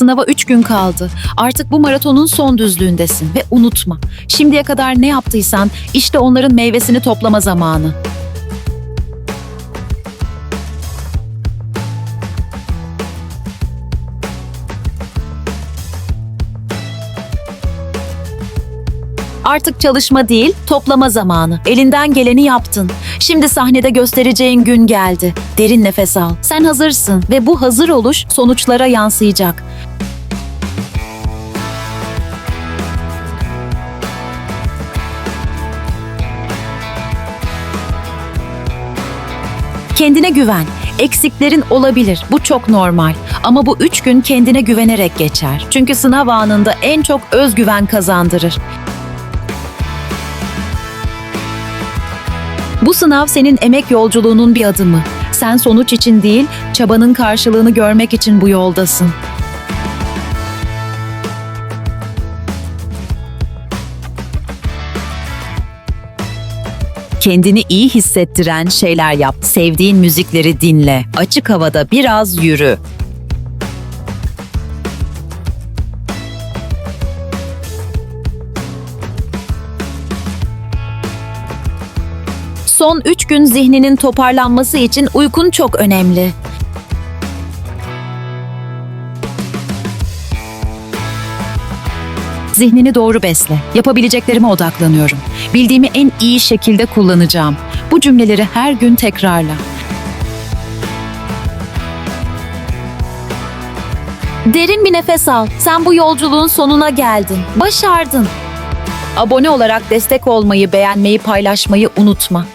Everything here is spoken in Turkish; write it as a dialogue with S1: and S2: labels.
S1: Sınava 3 gün kaldı. Artık bu maratonun son düzlüğündesin ve unutma. Şimdiye kadar ne yaptıysan işte onların meyvesini toplama zamanı. Artık çalışma değil, toplama zamanı. Elinden geleni yaptın. Şimdi sahnede göstereceğin gün geldi. Derin nefes al. Sen hazırsın ve bu hazır oluş sonuçlara yansıyacak. Kendine güven. Eksiklerin olabilir. Bu çok normal. Ama bu üç gün kendine güvenerek geçer. Çünkü sınav anında en çok özgüven kazandırır. Bu sınav senin emek yolculuğunun bir adımı. Sen sonuç için değil, çabanın karşılığını görmek için bu yoldasın. Kendini iyi hissettiren şeyler yap. Sevdiğin müzikleri dinle. Açık havada biraz yürü. Son 3 gün zihninin toparlanması için uykun çok önemli. Zihnini doğru besle. Yapabileceklerime odaklanıyorum. Bildiğimi en iyi şekilde kullanacağım. Bu cümleleri her gün tekrarla. Derin bir nefes al. Sen bu yolculuğun sonuna geldin. Başardın. Abone olarak destek olmayı, beğenmeyi, paylaşmayı unutma.